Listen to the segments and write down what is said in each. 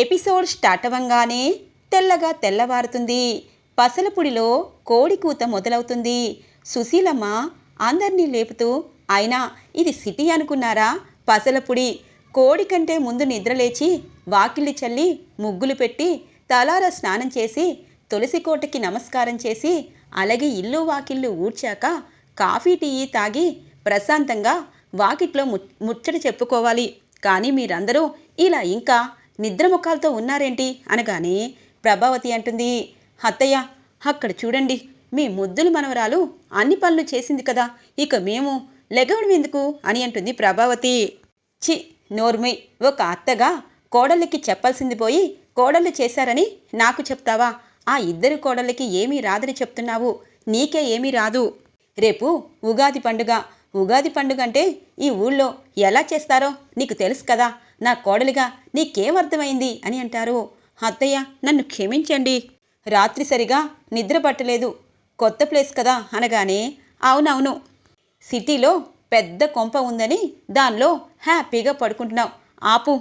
Episode start అవ్వంగానే తెల్లగా తెల్లవారుతుంది. పసలపుడిలో కోడి కూత మొదలవుతుంది. సుశీలమ్మ అందరినీ లేపుతూ అయినా ఇది సిటీ అనుకున్నారా? పసలపుడి కోడి కంటే ముందు నిద్రలేచి వాకిలి చల్లి ముగ్గులు పెట్టి తలార స్నానం చేసి తులసి కోటకి నమస్కారం చేసి అలాగే ఇల్లు వాకిళ్ళు ఊడ్చాక కాఫీ టీ తాగి ప్రశాంతంగా వాకిట్లో ము ముచ్చట చెప్పుకోవాలి. కానీ మీరందరూ ఇలా ఇంకా నిద్రముఖాలతో ఉన్నారేంటి? అనగానే ప్రభావతి అంటుంది అత్తయ్య అక్కడ చూడండి మీ ముద్దుల మనవరాలు అన్ని పనులు చేసింది కదా ఇక మేము లెగవడం ఎందుకు? అని అంటుంది ప్రభావతి. చి నోర్మి ఒక అత్తగా కోడళ్ళకి చెప్పాల్సింది పోయి కోడళ్ళు చేశారని నాకు చెప్తావా? ఆ ఇద్దరు కోడళ్ళకి ఏమీ రాదని చెప్తున్నావు నీకే ఏమీ రాదు. రేపు ఉగాది పండుగ ఉగాది పండుగ అంటే ఈ ఊళ్ళో ఎలా చేస్తారో నీకు తెలుసు కదా నా కోడలిగా నీకేం అర్థమైంది అని అంటారు. అత్తయ్య నన్ను క్షమించండి. రాత్రి సరిగా నిద్ర పట్టలేదు. కొత్త ప్లేస్ కదా అనగానే అవునవును సిటీలో పెద్ద కొంప ఉందని దానిలో హ్యాపీగా పడుకుంటున్నావు. ఆపు.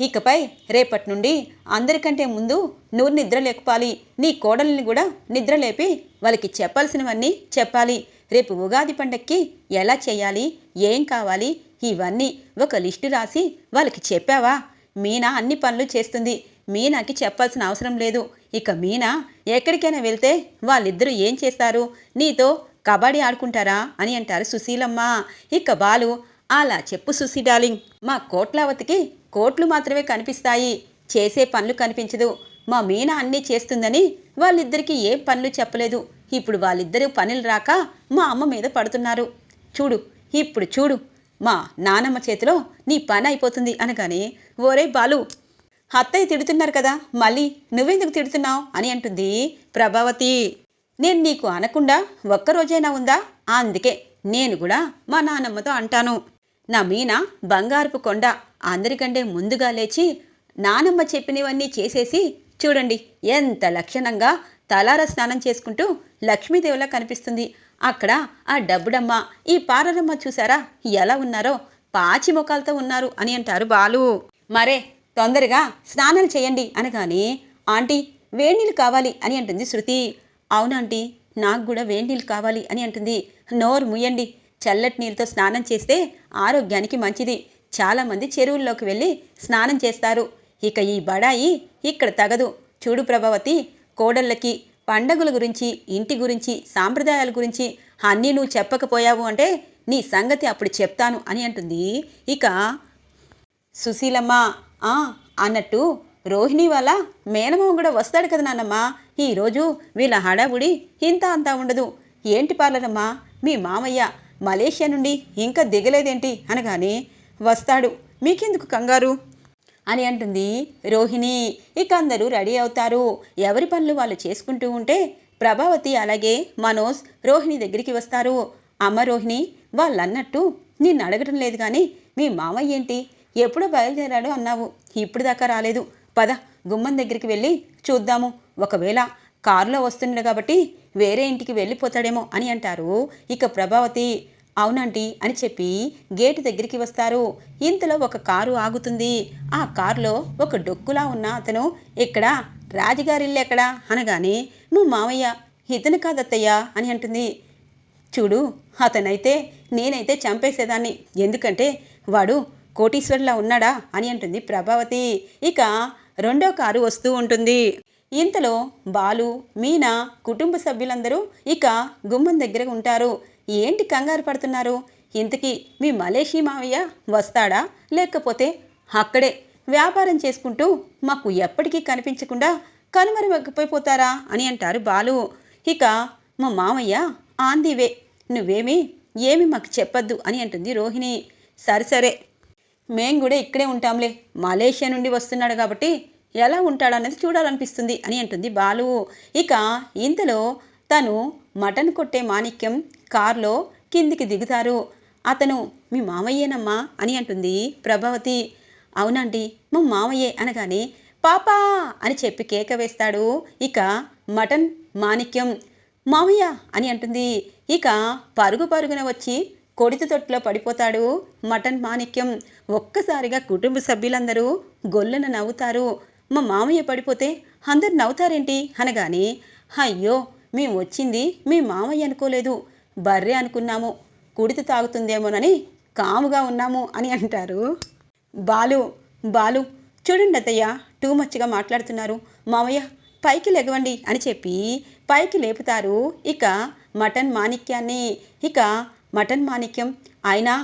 ఇకపై రేపటి నుండి అందరికంటే ముందు నువ్వు నిద్ర లేకపోవాలి నీ కోడల్ని కూడా నిద్ర లేపి వాళ్ళకి చెప్పాల్సినవన్నీ చెప్పాలి. రేపు ఉగాది పండక్కి ఎలా చేయాలి? ఏం కావాలి? ఇవన్నీ ఒక లిస్టు రాసి వాళ్ళకి చెప్పావా? మీనా అన్ని పనులు చేస్తుంది. మీనాకి చెప్పాల్సిన అవసరం లేదు. ఇక మీనా ఎక్కడికైనా వెళ్తే వాళ్ళిద్దరూ ఏం చేస్తారు? నీతో కబడ్డీ ఆడుకుంటారా? అని అంటారు సుశీలమ్మ. ఇక బాలు అలా చెప్పు సుశీ డార్లింగ్. మా కోట్లావతికి కోట్లు మాత్రమే కనిపిస్తాయి. చేసే పనులు కనిపించదు. మా మీనా అన్నీ చేస్తుందని వాళ్ళిద్దరికీ ఏ పనులు చెప్పలేదు. ఇప్పుడు వాళ్ళిద్దరూ పనులు రాక మా అమ్మ మీద పడుతున్నారు. చూడు ఇప్పుడు చూడు. మా నానమ్మ చేతిలో నీ పని అయిపోతుంది అనగానే ఓరే బాలు అత్తయ్య తిడుతున్నారు కదా మళ్ళీ నువ్వెందుకు తిడుతున్నావు? అని అంటుంది ప్రభావతి. నేను నీకు అనకుండా ఒక్కరోజైనా ఉందా? అందుకే నేను కూడా మా నానమ్మతో అంటాను. నా మీన బంగారపు కొండ అందరికంటే ముందుగా లేచి నానమ్మ చెప్పినవన్నీ చేసేసి చూడండి ఎంత లక్షణంగా తలార స్నానం చేసుకుంటూ లక్ష్మీదేవిలా కనిపిస్తుంది. అక్కడ ఆ డబ్బుడమ్మ ఈ పారరమ్మ చూసారా ఎలా ఉన్నారో? పాచి ముఖాలతో ఉన్నారు అని అంటారు బాలు. మరే తొందరగా స్నానాలు చేయండి అనగానే ఆంటీ వేడినీళ్ళు కావాలి అని అంటుంది శృతి. అవునాంటీ నాకు కూడా వేడినీళ్ళు కావాలి అని అంటుంది. నోరు ముయ్యండి చల్లటి నీళ్ళతో స్నానం చేస్తే ఆరోగ్యానికి మంచిది. చాలామంది చెరువుల్లోకి వెళ్ళి స్నానం చేస్తారు. ఇక ఈ బడాయి ఇక్కడ తగదు. చూడు ప్రభావతి కోడళ్ళకి పండగల గురించి ఇంటి గురించి సాంప్రదాయాల గురించి అన్నీ నువ్వు చెప్పకపోయావు అంటే నీ సంగతి అప్పుడు చెప్తాను అని అంటుంది. ఇక సుశీలమ్మ అన్నట్టు రోహిణి వాళ్ళ మేనమామ కూడా వస్తాడు కదా నాన్నమ్మ. ఈరోజు వీళ్ళ హడావుడి ఇంత అంతా ఉండదు. ఏంటి పార్లరమ్మా? మీ మామయ్య మలేషియా నుండి ఇంకా దిగలేదేంటి? అనగానే వస్తాడు. మీకెందుకు కంగారు? అని అంటుంది రోహిణి. ఇక అందరూ రెడీ అవుతారు. ఎవరి పనులు వాళ్ళు చేసుకుంటూ ఉంటే ప్రభావతి అలాగే మనోజ్ రోహిణి దగ్గరికి వస్తారు. అమ్మ రోహిణి వాళ్ళన్నట్టు నిన్ను అడగటం లేదు కానీ మీ మామయ్య ఏంటి? ఎప్పుడో బయలుదేరాడు అన్నావు. ఇప్పుడు దాకా రాలేదు. పద గుమ్మం దగ్గరికి వెళ్ళి చూద్దాము. ఒకవేళ కారులో వస్తున్నాడు కాబట్టి వేరే ఇంటికి వెళ్ళిపోతాడేమో అని అంటారు. ఇక ప్రభావతి అవునంటీ అని చెప్పి గేటు దగ్గరికి వస్తారు. ఇంతలో ఒక కారు ఆగుతుంది. ఆ కారులో ఒక డొక్కులా ఉన్న అతను ఇక్కడ రాజుగారిల్లు ఎక్కడా? అనగానే మా మామయ్య ఇతను కాదత్తయ్యా అని అంటుంది. చూడు అతనైతే నేనైతే చంపేసేదాన్ని. ఎందుకంటే వాడు కోటీశ్వరులా ఉన్నాడా? అని అంటుంది ప్రభావతి. ఇక రెండో కారు వస్తూ ఉంటుంది. ఇంతలో బాలు మీనా కుటుంబ సభ్యులందరూ ఇక గుమ్మం దగ్గర ఉంటారు. ఏంటి కంగారు పడుతున్నారు? ఇంతకీ మీ మలేషీ మావయ్య వస్తాడా? లేకపోతే అక్కడే వ్యాపారం చేసుకుంటూ మాకు ఎప్పటికీ కనిపించకుండా కనుమరుగకపోయిపోతారా అని అంటారు బాలు. ఇక మా మామయ్య ఆందివే నువ్వేమి ఏమి మాకు చెప్పొద్దు అని అంటుంది రోహిణి. సరే సరే మేం కూడా ఇక్కడే ఉంటాంలే. మలేషియా నుండి వస్తున్నాడు కాబట్టి ఎలా ఉంటాడన్నది చూడాలనిపిస్తుంది అని అంటుంది బాలు. ఇక ఇంతలో తను మటన్ కొట్టే మాణిక్యం కారులో కిందికి దిగుతారు. అతను మీ మామయ్యేనమ్మా అని అంటుంది ప్రభావతి. అవునండి మా మామయ్యే అనగానే పాపా అని చెప్పి కేక వేస్తాడు ఇక మటన్ మాణిక్యం. మామయ్య అని అంటుంది ఇక పరుగు పరుగున వచ్చి కొడితి తొట్టులో పడిపోతాడు మటన్ మాణిక్యం. ఒక్కసారిగా కుటుంబ సభ్యులందరూ గొల్లన నవ్వుతారు. మా మామయ్య పడిపోతే అందరు నవ్వుతారేంటి? అనగానే అయ్యో మేము వచ్చింది మీ మామయ్య అనుకోలేదు. బర్రె అనుకున్నాము. కుడితి తాగుతుందేమోనని కాముగా ఉన్నాము అని అంటారు. బాలు బాలు చూడండి అత్తయ్య టూ మచ్గా మాట్లాడుతున్నారు. మామయ్య పైకి లెగవండి అని చెప్పి పైకి లేపుతారు. ఇక మటన్ మాణిక్యాన్ని ఇక మటన్ మాణిక్యం అయినా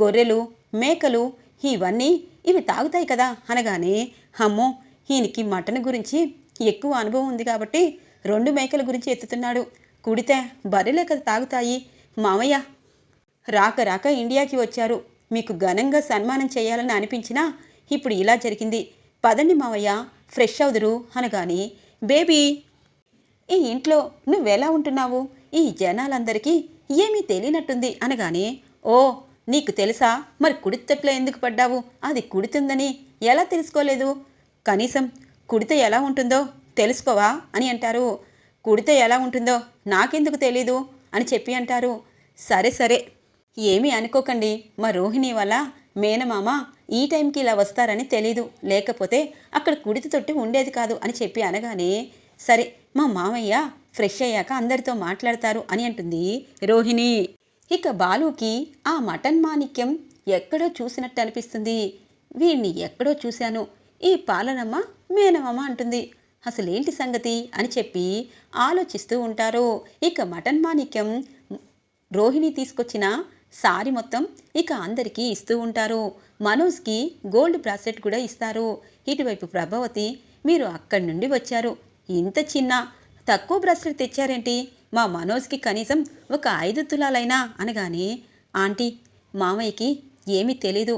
గొర్రెలు మేకలు ఇవన్నీ ఇవి తాగుతాయి కదా అనగానే అమ్మో ఈయనకి మటన్ గురించి ఎక్కువ అనుభవం ఉంది కాబట్టి రెండు మేకల గురించి ఎత్తుతున్నాడు. కుడితే బర్రెలే కదా తాగుతాయి. మామయ్య రాక రాక ఇండియాకి వచ్చారు. మీకు ఘనంగా సన్మానం చేయాలని అనిపించినా ఇప్పుడు ఇలా జరిగింది. పదండి మావయ్య ఫ్రెష్ అవుదురు అనగాని బేబీ ఈ ఇంట్లో నువ్వెలా ఉంటున్నావు? ఈ జనాలందరికీ ఏమీ తెలియనట్టుంది అనగానే ఓ నీకు తెలుసా? మరి కుడితట్లో ఎందుకు పడ్డావు? అది కుడుతుందని ఎలా తెలుసుకోలేదు? కనీసం కుడితే ఎలా ఉంటుందో? తెలుసుకోవా అని అంటారు. కుడితే ఎలా ఉంటుందో నాకెందుకు తెలీదు అని చెప్పి అంటారు. సరే సరే. ఏమీ అనుకోకండి. మా రోహిణి వల్ల మేనమామ ఈ టైంకి ఇలా వస్తారని తెలీదు. లేకపోతే అక్కడ కుడితి తొట్టి ఉండేది కాదు అని చెప్పి అనగానే సరే మా మామయ్య ఫ్రెష్ అయ్యాక అందరితో మాట్లాడతారు అని అంటుంది రోహిణి. ఇక బాలుకి ఆ మటన్ మాణిక్యం ఎక్కడో చూసినట్టు అనిపిస్తుంది. వీణ్ణి ఎక్కడో చూశాను. ఈ పాలనమ్మ మేనమామ అంటుంది. అసలేంటి సంగతి అని చెప్పి ఆలోచిస్తూ ఉంటారు. ఇక మటన్ మాణిక్యం రోహిణి తీసుకొచ్చిన సారీ మొత్తం ఇక అందరికీ ఇస్తూ ఉంటారు. మనోజ్కి గోల్డ్ బ్రాస్లెట్ కూడా ఇస్తారు. ఇటువైపు ప్రభావతి మీరు అక్కడి నుండి వచ్చారు. ఇంత చిన్న తక్కువ బ్రాస్లెట్ తెచ్చారేంటి? మా మనోజ్కి కనీసం ఒక ఐదు తులాలైనా అనగానే ఆంటీ మామయ్యకి ఏమీ తెలీదు.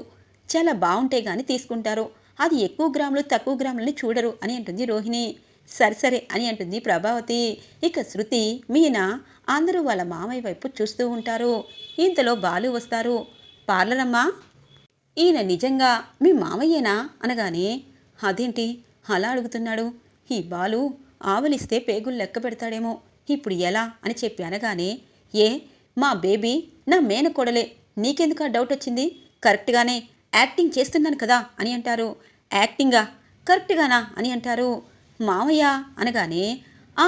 చాలా బాగుంటే కానీ తీసుకుంటారు. అది ఎక్కువ గ్రాములు తక్కువ గ్రాములని చూడరు అని అంటుంది రోహిణి. సరే సరే అని అంటుంది ప్రభావతి. ఇక శృతి మీనా అందరూ వాళ్ళ మామయ్య వైపు చూస్తూ ఉంటారు. ఇంతలో బాలు వస్తారు. పార్లరమ్మా ఈయన నిజంగా మీ మామయ్యేనా? అనగానే అదేంటి? అలా అడుగుతున్నాడు. ఈ బాలు ఆవలిస్తే పేగులు లెక్క పెడతాడేమో. ఇప్పుడు ఎలా? అని చెప్పి అనగానే ఏ మా బేబీ నా మేనకోడలే. నీకెందుకు ఆ డౌట్ వచ్చింది? కరెక్ట్గానే యాక్టింగ్ చేస్తున్నాను కదా అని అంటారు. యాక్టింగా కరెక్ట్గానా అని అంటారు. మామయ్య అనగానే "ఆ,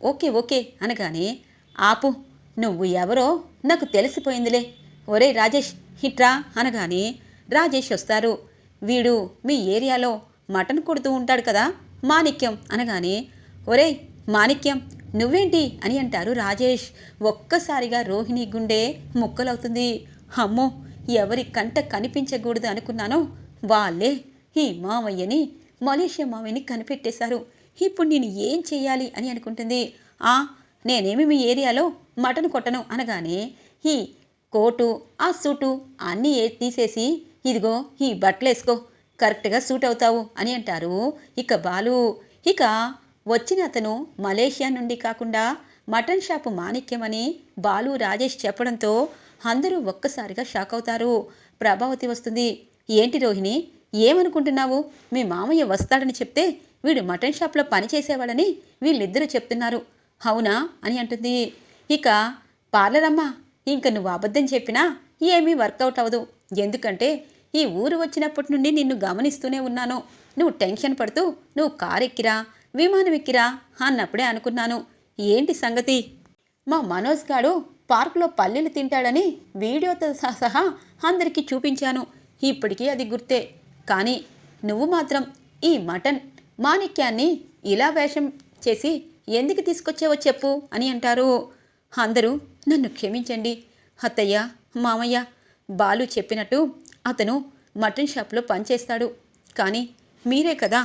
ఓకే ఓకే అనగానే ఆపు నువ్వు ఎవరో నాకు తెలిసిపోయిందిలే. ఒరే రాజేష్ హిట్రా అనగానే రాజేష్ వస్తారు. వీడు మీ ఏరియాలో మటన్ కొడుతూ ఉంటాడు కదా మాణిక్యం అనగానే ఒరే మాణిక్యం నువ్వేంటి అని అంటారు రాజేష్. ఒక్కసారిగా రోహిణి గుండె ముక్కలవుతుంది. అమ్మో ఎవరి కంట కనిపించకూడదు అనుకున్నానో వాళ్ళే ఈ మామయ్యని మలేషియా మామయ్యని కనిపెట్టేశారు. ఇప్పుడు నేను ఏం చేయాలి అని అనుకుంటుంది. ఆ నేనేమి మీ ఏరియాలో మటన్ కొట్టను అనగానే ఈ కోటు ఆ సూటు అన్నీ తీసేసి ఇదిగో ఈ బట్టలు వేసుకో కరెక్ట్గా సూట్ అవుతావు అని అంటారు. ఇక బాలు ఇక వచ్చిన అతను మలేషియా నుండి కాకుండా మటన్ షాపు మాణిక్యమని బాలు రాజేష్ చెప్పడంతో అందరూ ఒక్కసారిగా షాక్ అవుతారు. ప్రభావతి వస్తుంది. ఏంటి రోహిణి ఏమనుకుంటున్నావు? మీ మామయ్య వస్తాడని చెప్తే వీడు మటన్ షాప్లో పని చేసేవాడని వీళ్ళిద్దరూ చెప్తున్నారు. అవునా? అని అంటుంది. ఇక పార్లర్ ఇంక నువ్వు అబద్ధం చెప్పినా ఏమీ వర్కౌట్ అవ్వదు. ఎందుకంటే ఈ ఊరు వచ్చినప్పటి నుండి నిన్ను గమనిస్తూనే ఉన్నాను. నువ్వు టెన్షన్ పడుతూ నువ్వు కారు ఎక్కిరా విమానం ఎక్కిరా అన్నప్పుడే అనుకున్నాను. ఏంటి సంగతి? మా మనోజ్ గాడు పార్కులో పల్లెలు తింటాడని వీడియోతో సహా అందరికీ చూపించాను. ఇప్పటికీ అది గుర్తే. కానీ నువ్వు మాత్రం ఈ మటన్ మాణిక్యాన్ని ఇలా వేషం చేసి ఎందుకు తీసుకొచ్చావో చెప్పు అని అంటారు. అందరూ నన్ను క్షమించండి. అత్తయ్య మామయ్య బాలు చెప్పినట్టు అతను మటన్ షాప్లో పనిచేస్తాడు. కానీ మీరే కదా.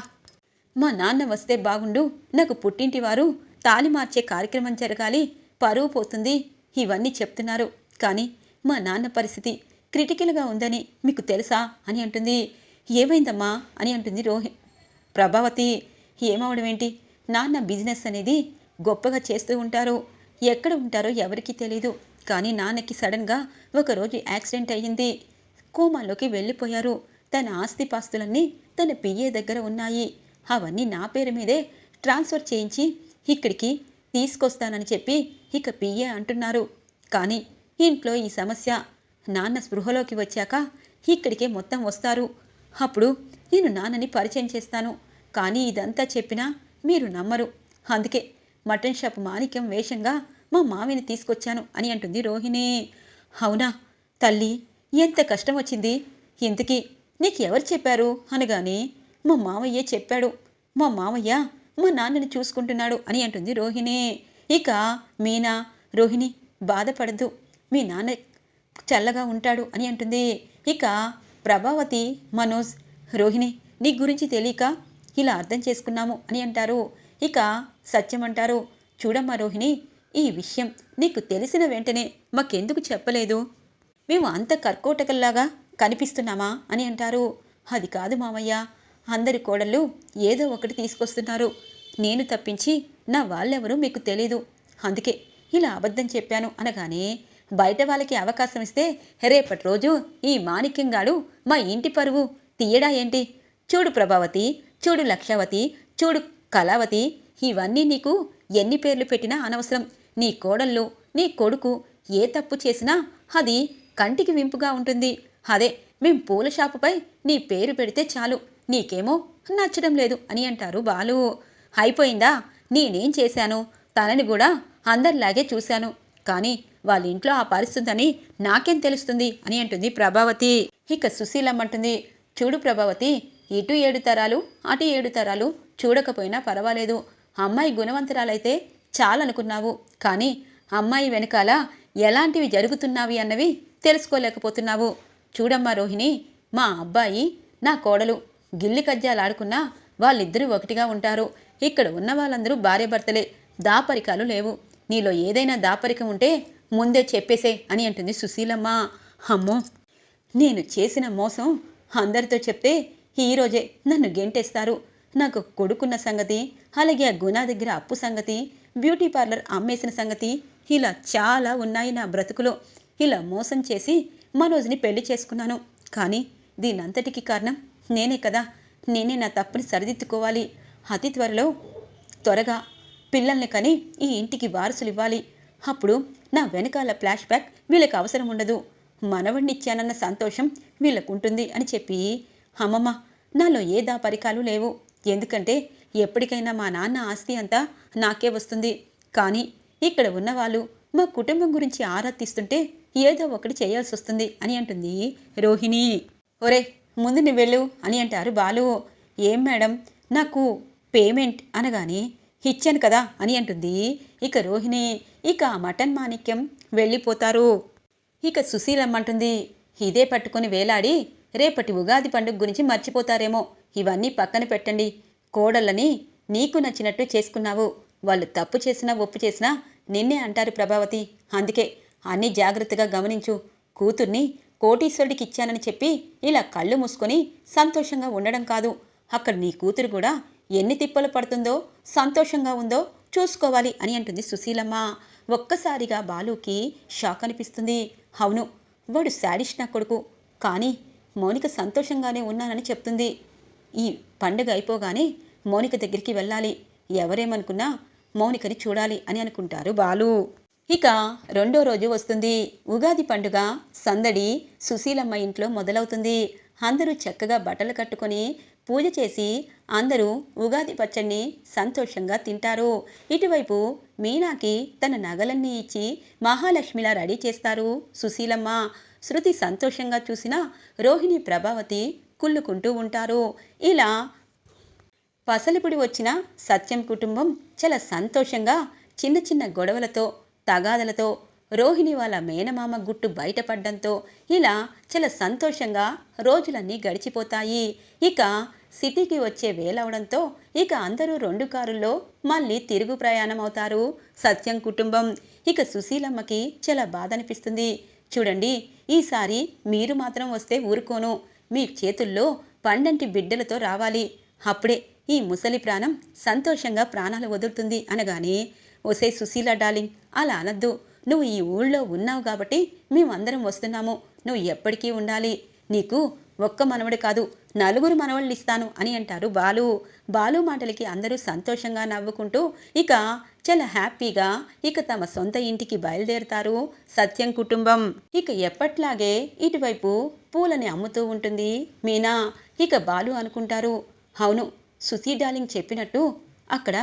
మా నాన్న వస్తే బాగుండు. నాకు పుట్టింటి వారు తాలి మార్చే కార్యక్రమం జరగాలి. పరువు పోతుంది. ఇవన్నీ చెప్తున్నారు. కానీ మా నాన్న పరిస్థితి క్రిటికల్గా ఉందని మీకు తెలుసా? అని అంటుంది. ఏమైందమ్మా అని అంటుంది రోహి ప్రభావతి ఏమవడం ఏంటి? నాన్న బిజినెస్ అనేది గొప్పగా చేస్తూ ఉంటారు. ఎక్కడ ఉంటారో ఎవరికీ తెలీదు. కానీ నాన్నకి సడన్గా ఒకరోజు యాక్సిడెంట్ అయ్యింది. కోమాలోకి వెళ్ళిపోయారు. తన ఆస్తిపాస్తులన్నీ తన పిఏ దగ్గర ఉన్నాయి. అవన్నీ నా పేరు మీదే ట్రాన్స్ఫర్ చేయించి ఇక్కడికి తీసుకొస్తానని చెప్పి ఇక పిఏ అంటున్నారు. కానీ ఇంట్లో ఈ సమస్య నాన్న స్పృహలోకి వచ్చాక ఇక్కడికే మొత్తం వస్తారు. అప్పుడు నేను నాన్నని పరిచయం చేస్తాను. కానీ ఇదంతా చెప్పినా మీరు నమ్మరు. అందుకే మటన్ షాప్ మాణిక్యం వేషంగా మా మావిని తీసుకొచ్చాను అని అంటుంది రోహిణి. అవునా? తల్లి ఎంత కష్టం వచ్చింది. ఇంతకీ నీకు ఎవరు చెప్పారు? అనగానే మా మామయ్య చెప్పాడు. మా మామయ్య మా నాన్నని చూసుకుంటున్నాడు అని అంటుంది రోహిణి. ఇక మీనా రోహిణి బాధపడద్దు. మీ నాన్న చల్లగా ఉంటాడు అని అంటుంది. ఇక ప్రభావతి మనోజ్ రోహిణి నీ గురించి తెలియక ఇలా అర్థం చేసుకున్నాము అని అంటారు. ఇక సత్యం అంటారు. చూడమ్మా రోహిణి ఈ విషయం నీకు తెలిసిన వెంటనే మాకెందుకు చెప్పలేదు? మేము అంత కర్కోటకల్లాగా కనిపిస్తున్నామా అని అంటారు. అది కాదు మామయ్య అందరి కోడళ్ళు ఏదో ఒకటి తీసుకొస్తున్నారు. నేను తప్పించి నా వాళ్ళెవరూ మీకు తెలీదు. అందుకే ఇలా అబద్ధం చెప్పాను అనగానే బయట వాళ్ళకి అవకాశం ఇస్తే రేపటి రోజు ఈ మాణిక్యంగాడు మా ఇంటి పరువు. తీయడా ఏంటి? చూడు ప్రభావతి చూడు లక్షావతి చూడు కళావతి. ఇవన్నీ నీకు ఎన్ని పేర్లు పెట్టినా అనవసరం. నీ కోడళ్ళు నీ కొడుకు ఏ తప్పు చేసినా అది కంటికి వింపుగా ఉంటుంది. అదే మేం పూల షాపుపై నీ పేరు పెడితే చాలు. నీకేమో నచ్చడం లేదు అని అంటారు బాలు. అయిపోయిందా? నేనేం చేశాను? తనని కూడా అందరిలాగే చూశాను. కానీ వాళ్ళ ఇంట్లో ఆ పరిస్థితి నాకేం తెలుస్తుంది అని అంటుంది ప్రభావతి. ఇక సుశీలమ్మంటుంది చూడు ప్రభావతి ఇటు ఏడు తరాలు అటు ఏడు తరాలు చూడకపోయినా పర్వాలేదు. అమ్మాయి గుణవంతురాలైతే చాలనుకున్నావు. కానీ అమ్మాయి వెనకాల ఎలాంటివి జరుగుతున్నవి అన్నవి తెలుసుకోలేకపోతున్నావు. చూడమ్మా రోహిణి మా అబ్బాయి నా కోడలు. గిల్లి కజ్జాలాడుకున్నా వాళ్ళిద్దరూ ఒకటిగా ఉంటారు. ఇక్కడ ఉన్న వాళ్ళందరూ భార్యాభర్తలే. దాపరికాలు లేవు. నీలో ఏదైనా దాపరికం ఉంటే ముందే చెప్పేసే అని అంటుంది సుశీలమ్మ. అమ్మో నేను చేసిన మోసం అందరితో చెప్తే ఈరోజే నన్ను గెంటేస్తారు. నాకు కొడుకున్న సంగతి అలాగే ఆ గుణ దగ్గర అప్పు సంగతి బ్యూటీ పార్లర్ అమ్మేసిన సంగతి ఇలా చాలా ఉన్నాయి నా బ్రతుకులో. ఇలా మోసం చేసి మనోజ్ని పెళ్ళి చేసుకున్నాను. కానీ దీనంతటికి కారణం నేనే కదా. నేనే నా తప్పుని సరిదిద్దుకోవాలి. అతి త్వరలో త్వరగా పిల్లల్ని కని ఈ ఇంటికి వారసులు ఇవ్వాలి అప్పుడు నా వెనకాల ఫ్లాష్ బ్యాక్ వీళ్ళకి అవసరం ఉండదు. మనవణ్ణిచ్చానన్న సంతోషం వీళ్ళకుంటుంది అని చెప్పి అమ్మమ్మ నాలో ఏ దాపరికాలు లేవు. ఎందుకంటే ఎప్పటికైనా మా నాన్న ఆస్తి అంతా నాకే వస్తుంది. కానీ ఇక్కడ ఉన్నవాళ్ళు మా కుటుంబం గురించి ఆరా తీస్తుంటే ఏదో ఒకటి చేయాల్సి వస్తుంది అని అంటుంది రోహిణి. ఒరే ముందు నువ్వు వెళ్ళు అని అంటారు బాలు. ఏం మేడం నాకు పేమెంట్ అనగానే ఇచ్చాను కదా అని అంటుంది. ఇక రోహిణి ఇక మటన్ మాణిక్యం వెళ్ళిపోతారు. ఇక సుశీలమ్మంటుంది ఇదే పట్టుకొని వేలాడి రేపటి ఉగాది పండుగ గురించి మర్చిపోతారేమో. ఇవన్నీ పక్కన పెట్టండి. కోడళ్ళని నీకు నచ్చినట్టు చేసుకున్నావు. వాళ్ళు తప్పు చేసినా ఒప్పు చేసినా నిన్నే అంటారు ప్రభావతి. అందుకే అన్నీ జాగ్రత్తగా గమనించు. కూతుర్ని కోటీశ్వరుడికి ఇచ్చానని చెప్పి ఇలా కళ్ళు మూసుకొని సంతోషంగా ఉండడం కాదు. అక్కడ నీ కూతురు కూడా ఎన్ని తిప్పలు పడుతుందో సంతోషంగా ఉందో చూసుకోవాలి అని అంటుంది సుశీలమ్మ. ఒక్కసారిగా బాలుకి షాక్ అనిపిస్తుంది. అవును వాడు శాడిష్ నా కొడుకు. కానీ మౌనిక సంతోషంగానే ఉన్నానని చెప్తుంది. ఈ పండుగ అయిపోగానే మౌనిక దగ్గరికి వెళ్ళాలి. ఎవరేమనుకున్నా మౌనికని చూడాలి అని అనుకుంటారు బాలు. ఇక రెండో రోజు వస్తుంది. ఉగాది పండుగ సందడి సుశీలమ్మ ఇంట్లో మొదలవుతుంది. అందరూ చక్కగా బట్టలు కట్టుకొని పూజ చేసి అందరూ ఉగాది పచ్చడిని సంతోషంగా తింటారు. ఇటువైపు మీనాకి తన నగలన్నీ ఇచ్చి మహాలక్ష్మిలా రెడీ చేస్తారు సుశీలమ్మ. శృతి సంతోషంగా చూసిన రోహిణి ప్రభావతి కుళ్ళుకుంటూ ఉంటారు. ఇలా పసలిపుడి వచ్చిన సత్యం కుటుంబం చాలా సంతోషంగా చిన్న చిన్న గొడవలతో తగాదలతో రోహిణి వాళ్ళ మేనమామ గుట్టు బయటపడడంతో ఇలా చాలా సంతోషంగా రోజులన్నీ గడిచిపోతాయి. ఇక సిటీకి వచ్చే వేలవడంతో ఇక అందరూ రెండు కారుల్లో మళ్ళీ తిరుగు ప్రయాణం అవుతారు. సత్యం కుటుంబం. ఇక సుశీలమ్మకి చాలా బాధ అనిపిస్తుంది చూడండి ఈసారి మీరు మాత్రం వస్తే ఊరుకోను. మీ చేతుల్లో పండంటి బిడ్డలతో రావాలి. అప్పుడే ఈ ముసలి ప్రాణం సంతోషంగా ప్రాణాలు వదులుతుంది అనగానే ఒసే సుశీల డార్లింగ్ అలా అనద్దు. నువ్వు ఈ ఊళ్ళో ఉన్నావు కాబట్టి మేమందరం వస్తున్నాము. నువ్వు ఎప్పటికీ ఉండాలి. నీకు ఒక్క మనవడు కాదు నలుగురు మనవళ్ళు ఇస్తాను అని అంటారు బాలు. బాలు మాటలకి అందరూ సంతోషంగా నవ్వుకుంటూ ఇక చాలా హ్యాపీగా ఇక తమ సొంత ఇంటికి బయలుదేరుతారు సత్యం కుటుంబం. ఇక ఎప్పట్లాగే ఇటువైపు పూలని అమ్ముతూ ఉంటుంది మీనా. ఇక బాలు అనుకుంటారు అవును సుసీ డాలింగ్ చెప్పినట్టు అక్కడ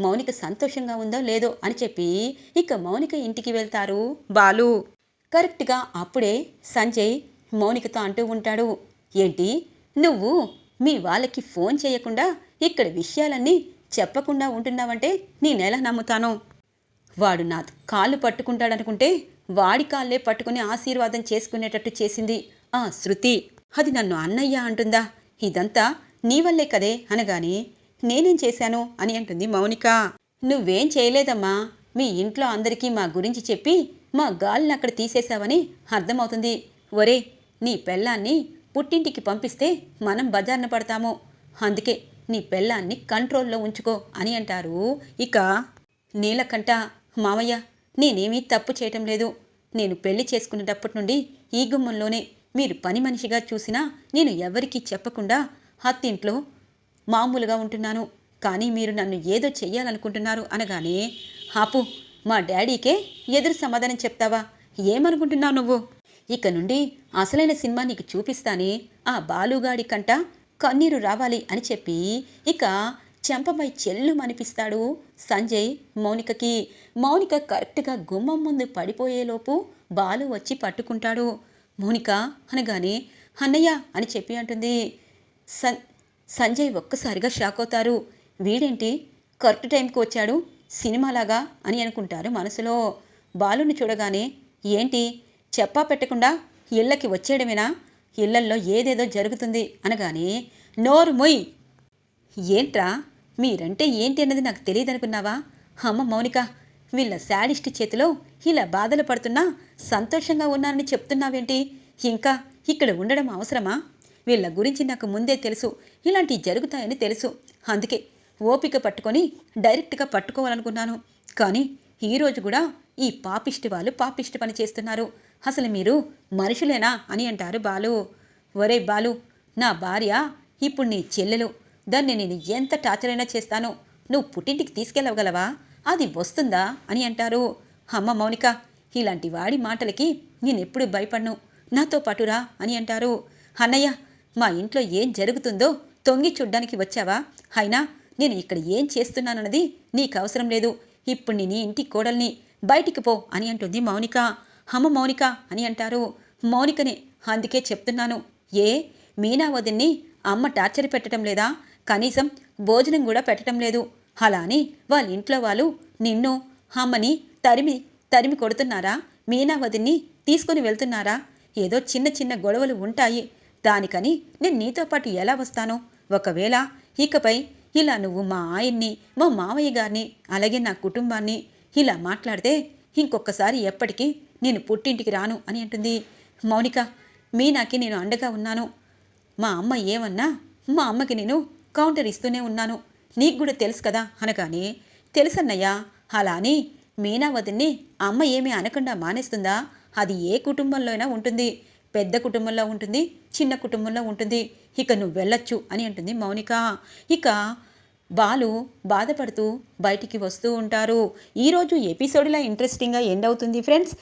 మౌనిక సంతోషంగా ఉందో లేదో అని చెప్పి ఇక మౌనిక ఇంటికి వెళ్తారు. బాలు. కరెక్ట్గా అప్పుడే సంజయ్ మౌనికతో అంటూ ఉంటాడు. ఏంటి? నువ్వు మీ వాళ్ళకి ఫోన్ చేయకుండా ఇక్కడ విషయాలన్నీ చెప్పకుండా ఉంటున్నావంటే నేనెలా నమ్ముతాను? వాడు నా కాళ్ళు పట్టుకుంటాడనుకుంటే వాడి కాళ్ళే పట్టుకుని ఆశీర్వాదం చేసుకునేటట్టు చేసింది ఆ శృతి. అది నన్ను అన్నయ్య అంటుందా? ఇదంతా నీ వల్లే కదే అనగాని నేనేం చేశాను అని అంటుంది మౌనిక. నువ్వేం చేయలేదమ్మా. మీ ఇంట్లో అందరికీ మా గురించి చెప్పి మా గాలిని అక్కడ తీసేశావని అర్థమవుతుంది. ఒరే నీ పెళ్ళాన్ని పుట్టింటికి పంపిస్తే మనం బజార్న పడతాము. అందుకే నీ పెళ్ళాన్ని కంట్రోల్లో ఉంచుకో అని అంటారు. ఇక నీలకంట మామయ్య నేనేమీ తప్పు చేయటం లేదు. నేను పెళ్ళి చేసుకునేటప్పటి నుండి ఈ గుమ్మంలోనే మీరు పని మనిషిగా చూసినా నేను ఎవరికీ చెప్పకుండా అత్తింట్లో మామూలుగా ఉంటున్నాను కానీ మీరు నన్ను ఏదో చెయ్యాలనుకుంటున్నారు అనగానే హాపు మా డాడీకే ఎదురు సమాధానం చెప్తావా? ఏమనుకుంటున్నావు నువ్వు? ఇక నుండి అసలైన సినిమా నీకు చూపిస్తానే ఆ బాలుగాడి కంట కన్నీరు రావాలి అని చెప్పి ఇక చెంపపై చెల్లు మనిపిస్తాడు సంజయ్ మౌనికకి. మౌనిక కరెక్ట్గా గుమ్మం ముందు పడిపోయేలోపు బాలు వచ్చి పట్టుకుంటాడు. మౌనిక అనగానే అన్నయ్య అని చెప్పి అంటుంది. సన్ సంజయ్ ఒక్కసారిగా షాక్ అవుతారు. వీడేంటి? కరెక్ట్ టైంకి వచ్చాడు. సినిమాలాగా అని అనుకుంటారు మనసులో. బాలుని చూడగానే ఏంటి? చెప్పా పెట్టకుండా ఇళ్ళకి వచ్చేయడమేనా? ఇళ్ళల్లో ఏదేదో జరుగుతుంది అనగానే నోరు మొయ్! ఏంట్రా? మీరంటే ఏంటి అన్నది నాకు తెలియదనుకున్నావా? అమ్మ మౌనిక వీళ్ళ శాడిస్ట్ చేతిలో ఇలా బాధలు పడుతున్నా సంతోషంగా ఉన్నానని చెప్తున్నావేంటి? ఇంకా ఇక్కడ ఉండడం అవసరమా? వీళ్ళ గురించి నాకు ముందే తెలుసు. ఇలాంటివి జరుగుతాయని తెలుసు. అందుకే ఓపిక పట్టుకొని డైరెక్ట్గా పట్టుకోవాలనుకున్నాను. కానీ ఈరోజు కూడా ఈ పాపిష్టి వాళ్ళు పాపిష్టి పని చేస్తున్నారు. అసలు మీరు మనుషులేనా అని అంటారు బాలు. ఒరే బాలు నా భార్య ఇప్పుడు నీ చెల్లెలు. దాన్ని నేను ఎంత టార్చర్ అయినా చేస్తాను. నువ్వు పుట్టింటికి తీసుకెళ్ళగలవా? అది వస్తుందా? అని అంటారు. అమ్మ మౌనిక ఇలాంటి వాడి మాటలకి నేనెప్పుడు భయపడను. నాతో పాటురా అని అంటారు. అన్నయ్య మా ఇంట్లో ఏం జరుగుతుందో తొంగి చూడ్డానికి వచ్చావా? అయినా నేను ఇక్కడ ఏం చేస్తున్నానన్నది నీకు అవసరం లేదు. ఇప్పుడు నీ ఇంటి కోడల్ని బయటికి పో అని అంటుంది మౌనిక. హమ్మ మౌనిక అని అంటారు. మౌనికనే అందుకే చెప్తున్నాను. ఏ? మీనా వదిన్ని అమ్మ టార్చర్ పెట్టడం లేదా? కనీసం భోజనం కూడా పెట్టడం లేదు. అలా అని వాళ్ళ ఇంట్లో వాళ్ళు నిన్ను అమ్మని తరిమి తరిమి కొడుతున్నారా? మీనా వదిన్ని తీసుకొని వెళ్తున్నారా? ఏదో చిన్న చిన్న గొడవలు ఉంటాయి. దానికని నేను నీతో పాటు ఎలా వస్తాను? ఒకవేళ ఇకపై ఇలా నువ్వు మా ఆయన్ని మా మావయ్య గారిని అలాగే నా కుటుంబాన్ని ఇలా మాట్లాడితే ఇంకొకసారి ఎప్పటికీ నేను పుట్టింటికి రాను అని అంటుంది. మౌనిక మీనాకి నేను అండగా ఉన్నాను. మా అమ్మ ఏమన్నా మా అమ్మకి నేను కౌంటర్ ఇస్తూనే ఉన్నాను. నీకు కూడా తెలుసు కదా అనగానే తెలుసన్నయ్యా అలా అని మీనా వదిన్ని అమ్మ ఏమీ అనకుండా మానేస్తుందా? అది ఏ కుటుంబంలో అయినా ఉంటుంది. పెద్ద కుటుంబంలో ఉంటుంది చిన్న కుటుంబంలో ఉంటుంది. ఇక నువ్వు వెళ్ళొచ్చు అని అంటుంది మౌనిక. ఇక బాలు బాధపడుతూ బయటికి వస్తూ ఉంటారు. ఈరోజు ఎపిసోడ్లా ఇంట్రెస్టింగ్గా ఎండ్ అవుతుంది ఫ్రెండ్స్